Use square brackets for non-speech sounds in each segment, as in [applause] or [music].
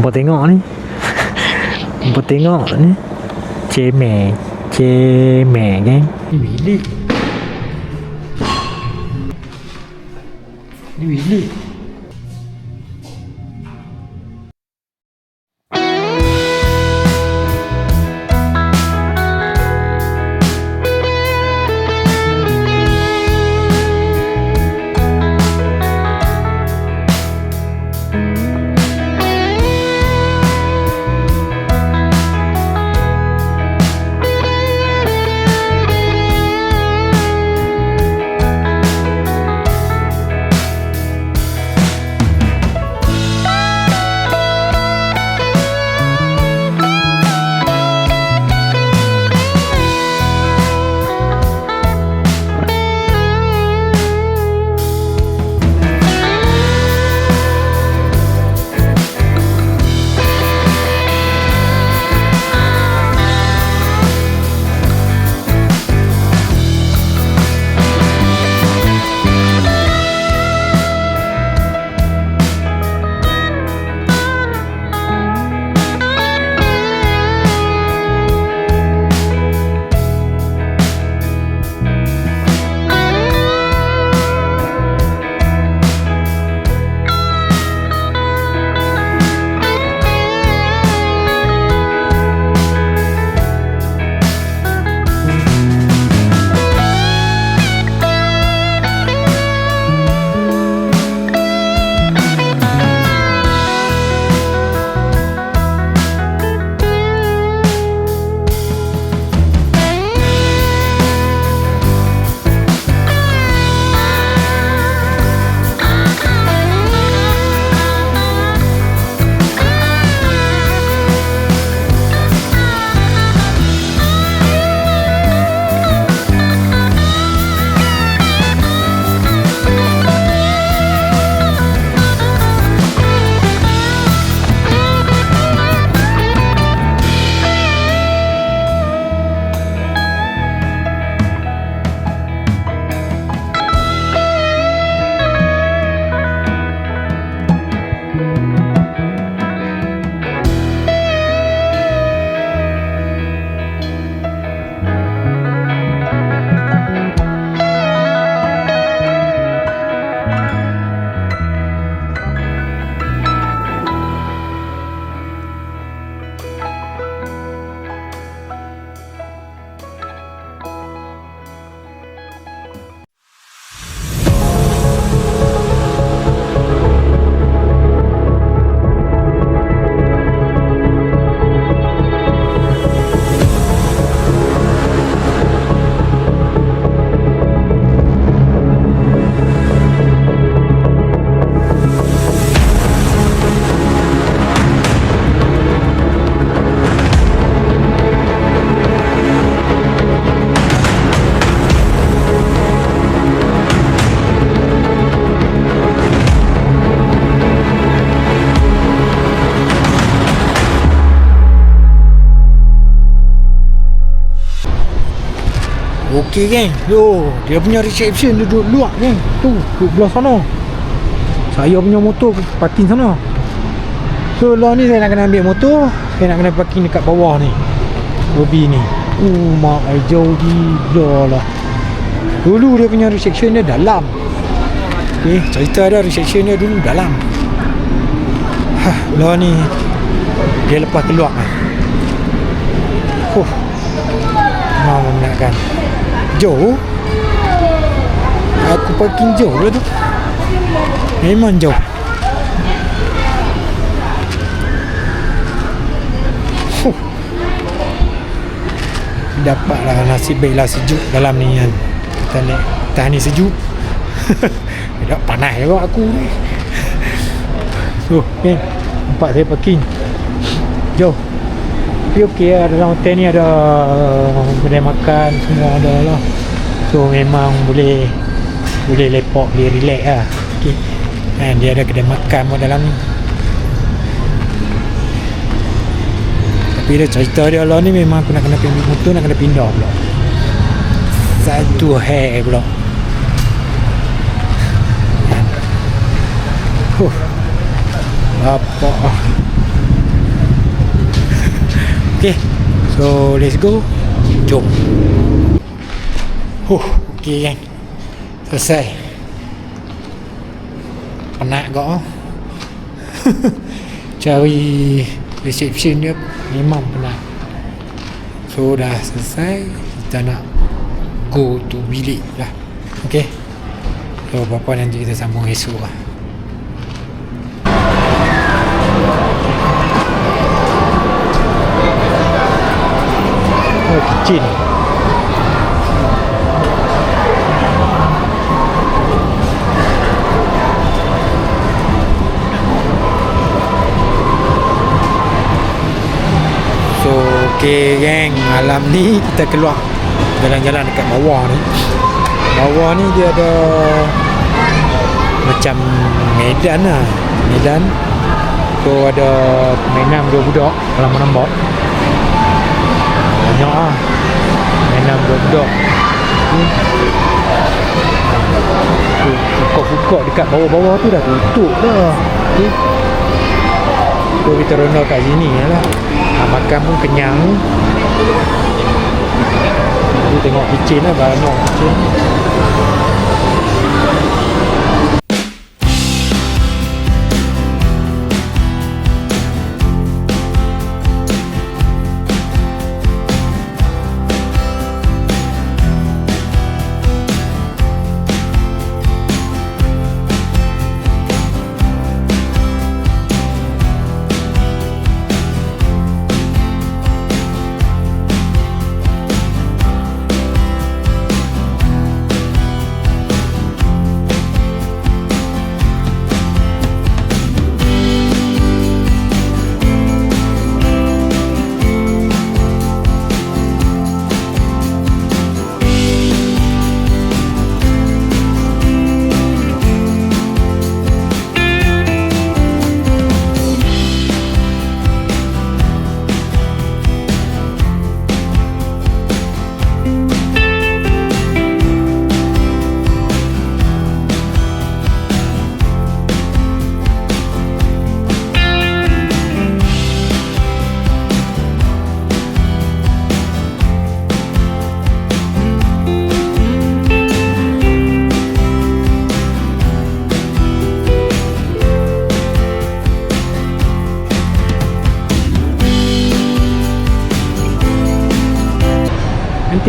Hampa tengok ni Hampa tengok ni Cemen Cemen kan Ni bilik Ni bilik Okey geng. Yo Dia punya reception duduk luar geng. Tu Duduk belah sana. Saya punya motor Parking sana. So lah ni saya nak kena ambil motor. Saya nak kena parking dekat bawah ni. Lobby ni. Oh mak jauh gila lah. Dulu dia punya reception dia dalam. Okay Cerita dia reception dia dulu dalam. Hah Lah ni. Dia lepas keluar. Kan Huh Mama menakkan Jauh Aku parking jauh lah tu. Memang jauh Huh. Dapatlah nasib baiklah sejuk dalam ni kan. Kita naik Tahan ni sejuk. [laughs] Tak panas juga aku ni. So kan Nampak saya parking. Jauh tapi okey lah dalam hotel ni ada kedai makan semua ada lah. So memang boleh boleh lepak boleh relax lah. Okey. Kan dia ada kedai makan pun dalam ni. Tapi dia cerita dia lah ni memang aku nak kena pindah motor nak kena pindah pula. Satu hair pula? Huh. Bapak. [laughs] Okay So let's go Jom. Huh Okay kan Selesai. Penat kau. [laughs] Cari Reception dia Memang penat. So dah selesai. Kita nak Go to bilik lah. Okay So apa nanti kita sambung esok lah Kecil So okay geng Malam ni kita keluar Jalan-jalan dekat bawah ni. Bawah ni dia ada Macam Medan lah. Medan. So ada Permainan dua budak Dalam menambak Banyak lah. Permainan dua budak Hmm. Dekat bawah-bawah tu dah tutup dah. Tu So kita ronda kat sini lah Nak makan pun kenyang. Jadi tengok kitchen lah Banyak kitchen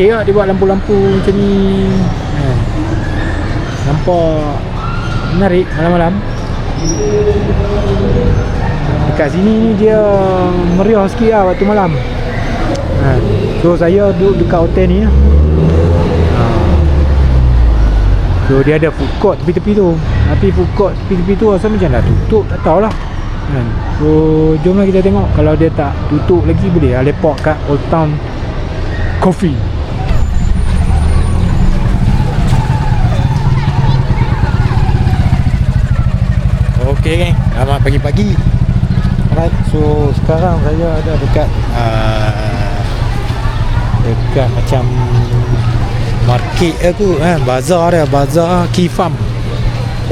Nanti lah dia buat lampu-lampu macam ni ha. Nampak menarik malam-malam Dekat sini ni dia meriah sikit lah waktu malam ha. So saya duduk dekat hotel ni lah ha. So dia ada food court tepi-tepi tu Tapi food court tepi-tepi tu rasa macam dah tutup tak tahulah kan. So jomlah kita tengok Kalau dia tak tutup lagi boleh lah lepak kat Old Town Coffee Okey geng, selamat pagi-pagi. Alright, so sekarang saya ada dekat uh, Dekat macam Market aku eh, Bazar dia, Bazar Key Farm.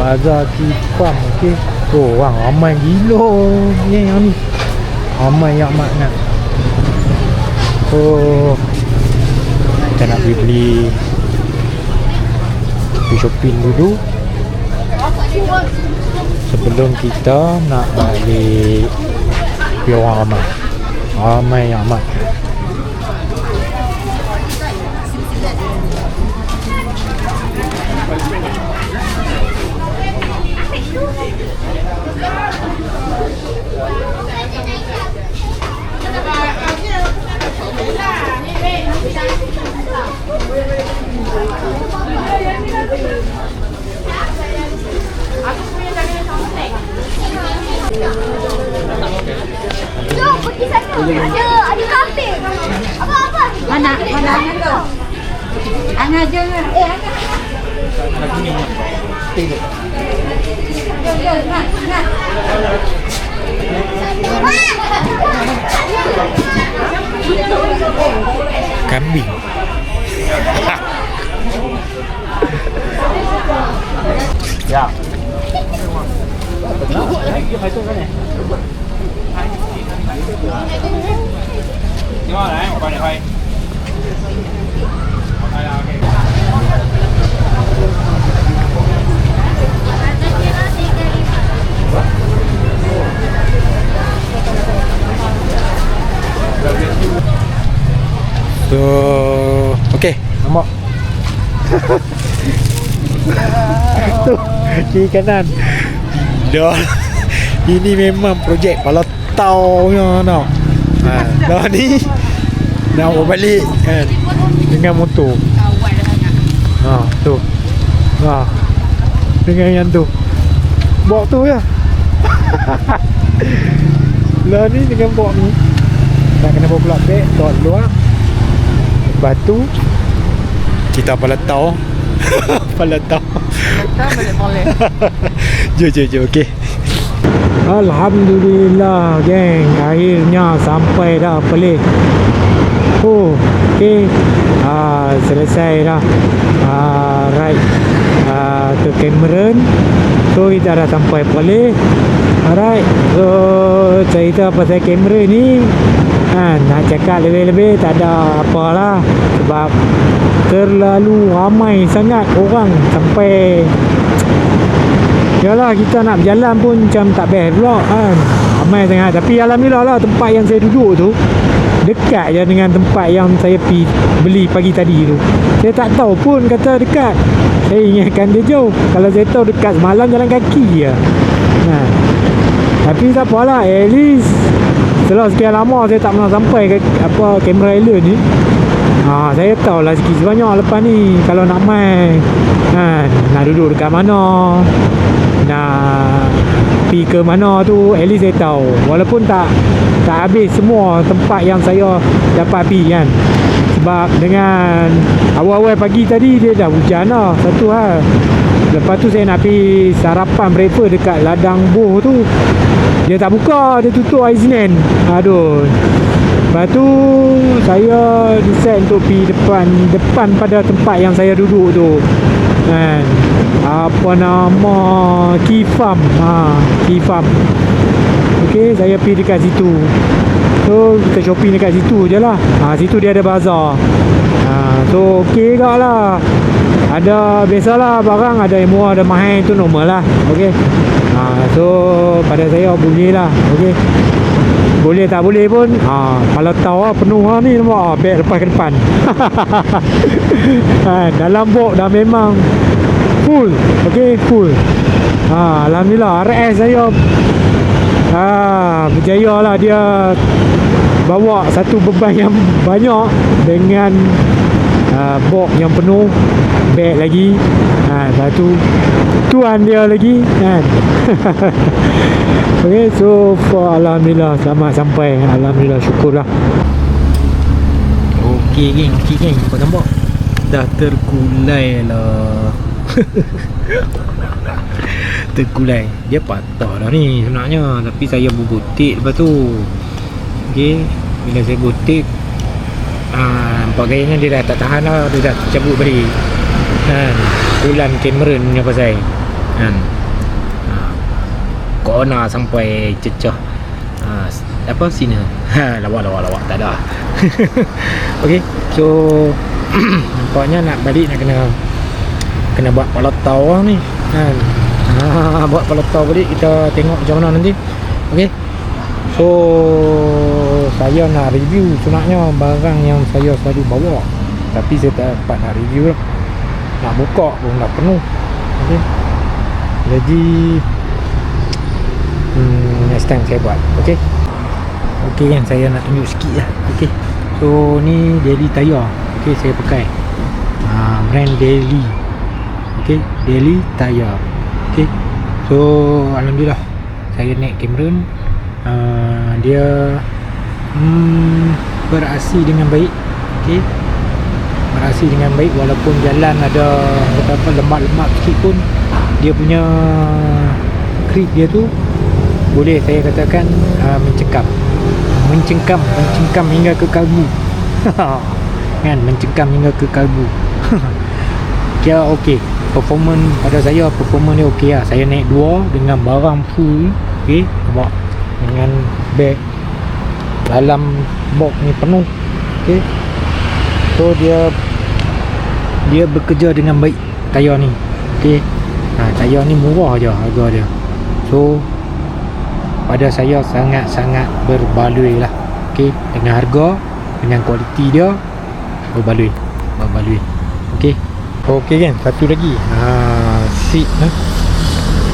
Bazar Key Farm, okey Oh, orang ramai gila ni yang ni. Ramai yang amat nak. Oh Kita nak beli-beli shopping dulu sebelum kita nak balik orang ramai ramai. amat Jom pergi sana. Ada ada kafe. Apa apa? Mana? Mana Angah tu? Angah je ke? Eh, Angah. Jom, jom, nak, nak. Okay Nampak? Tu [laughs] Kiri kanan. Dah. Ini memang projek Kepala tau punya tau. Ha, Dah ni. Nak bawa balik kan? Dengan motor. Ha tu. Ha. Dengan yang tu. Bawa tu ya. [laughs] Lah ni dengan bawa ni. Nak kena bawa pula beg luar Lepas tu Kita apa tahu [laughs] Apa tahu [laughs] Jom jom jom Okay Alhamdulillah geng. Akhirnya sampai dah Perlis Oh Okay ah, Selesai dah. Ah, Ride ah, Ke Cameron. So kita dah sampai Perlis Alright So Cerita pasal kamera ni ha, Nak cakap lebih-lebih Tak ada apalah. Sebab Terlalu ramai sangat orang Sampai Yalah kita nak berjalan pun Macam tak best pula kan? Ramai sangat. Tapi Alhamdulillah lah Tempat yang saya duduk tu Dekat je dengan tempat yang saya pi beli pagi tadi tu. Saya tak tahu pun kata dekat. Saya ingatkan dia jauh. Kalau saya tahu dekat semalam jalan kaki je. Ha. Tapi tak apalah At least Setelah sekian lama saya tak pernah sampai ke apa Camera Island ni. Ha, Saya tahulah sikit sebanyak lepas ni Kalau nak main ha, Nak duduk dekat mana Nak Pergi ke mana tu At least saya tahu. Walaupun tak Tak habis semua tempat yang saya Dapat pergi kan. Sebab dengan Awal-awal pagi tadi Dia dah hujan lah Satu hal Lepas tu saya nak pergi Sarapan breakfast Dekat ladang buh tu. Dia tak buka Dia tutup hari Senin Aduh. Lepas tu Saya decide untuk pergi depan Depan pada tempat yang saya duduk tu. Kan? Apa nama? Key Farm. Ha, Key Farm. Ok saya pergi dekat situ. So kita shopping dekat situ je lah. Ha, situ dia ada bazar. Ha, so ok juga lah ada biasalah barang ada yang murah ada mahal tu normal lah ok? Ha, so pada saya boleh lah ok? Boleh tak boleh pun ha, kalau tahu lah penuh lah ni nampak ha, beg lepas ke depan. [laughs] Ha, dalam bok dah memang full ok? Full. Ha, Alhamdulillah RS saya ha, berjaya lah dia bawa satu beban yang [laughs] banyak dengan uh, bok yang penuh beg lagi. Ha, satu tuan dia lagi kan? [laughs] Ok so far Alhamdulillah selamat sampai. Alhamdulillah syukurlah. Ok geng ok geng. Kau nampak dah terkulai lah. [laughs] Terkulai. Dia patah dah ni sebenarnya. Tapi saya berbutik lepas tu. Ok bila saya butik ah, nampak gayanya dia dah tak tahan lah dia dah cabut balik. Kan? Bulan Cameron punya pasal. Kan? Ah, sampai cecah. Ah, apa sini ha lawak lawak lawak tak ada. [laughs] Ok so [clears throat] nampaknya nak balik nak kena kena buat palatau lah ni. Kan? Ha, [laughs] buat palatau balik kita tengok macam mana nanti. Ok so saya nak review sebenarnya barang yang saya selalu bawa. Tapi saya tak dapat nak review lah. Nak buka pun dah penuh. Ok jadi hmm, next time saya buat. Ok ok kan saya nak tunjuk sikit lah. Ok so ni daily tire. Ok saya pakai. Ha, brand daily. Ok daily tire. Ok so Alhamdulillah. Saya naik Cameron uh, dia hmm, beraksi dengan baik ok beraksi dengan baik walaupun jalan ada beberapa lemak-lemak sikit pun dia punya grip dia tu boleh saya katakan uh, mencekam. Mencengkam mencengkam hingga ke kalbu. [laughs] Kan? Mencengkam hingga ke kalbu. [laughs] Kira okey. Performance pada saya performance dia okey lah. Saya naik dua dengan barang full okey? Nampak dengan bag dalam box ni penuh. Okey so dia dia bekerja dengan baik tayar ni. Okey ha, tayar ni murah je harga dia. So pada saya sangat-sangat berbaloi lah. Okey dengan harga dengan kualiti dia berbaloi. Berbaloi. Okey okey kan? Satu lagi. Ha seat ha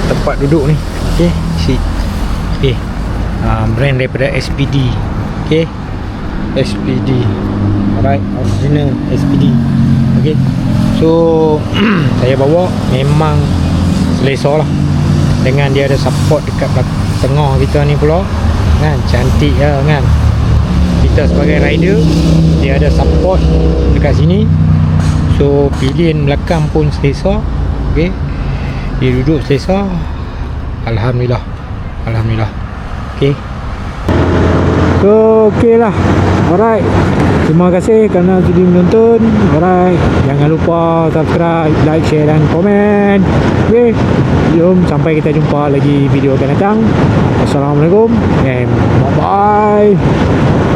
tempat duduk ni. Okey seat. Okey ha, brand daripada SPD okey? SPD alright original SPD okey? So [clears throat] saya bawa memang selesa lah. Dengan dia ada support dekat tengah kita ni pula. Kan cantik lah kan? Kita sebagai rider dia ada support dekat sini. So pilihan belakang pun selesa. Okey? Dia duduk selesa. Alhamdulillah. Alhamdulillah okey. So okey lah. Alright. Terima kasih kerana sudi menonton. Alright. Jangan lupa subscribe, like, share dan komen. Okay Jom sampai kita jumpa lagi video akan datang. Assalamualaikum And bye bye